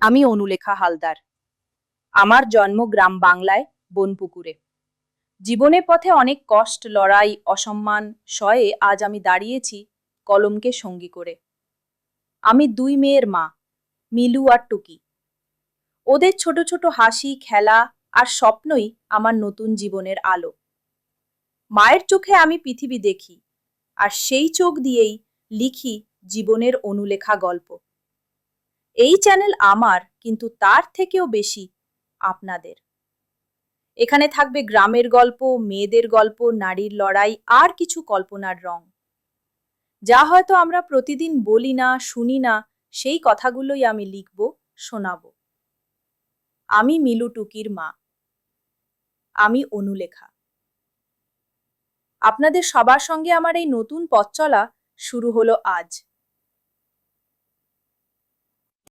আমি অনুলেখা হালদার। আমার জন্ম গ্রাম বাংলায়, বনপুকুরে। জীবনের পথে অনেক কষ্ট, লড়াই, অসম্মান, সয়ে আজ আমি দাঁড়িয়েছি কলমকে সঙ্গী করে। আমি দুই মেয়ের মা, মিলু আর টুকি। ওদের ছোট ছোট হাসি, খেলা আর স্বপ্নই আমার নতুন জীবনের আলো। মায়ের চোখে আমি পৃথিবী দেখি আর সেই চোখ দিয়েই লিখি জীবনের অনুলেখা গল্প। এই চ্যানেল আমার, কিন্তু তার থেকেও বেশি আপনাদের। এখানে থাকবে গ্রামের গল্প, মেয়েদের গল্প, নারীর লড়াই, আর কিছু কল্পনার রং। যা হয়তো আমরা প্রতিদিন বলি না, শুনি না, সেই কথাগুলোই আমি লিখব, শোনাব। আমি মিলু টুকির মা। আমি অনুলেখা। আপনাদের সবার সঙ্গে আমার এই নতুন পথ চলা শুরু হলো আজ।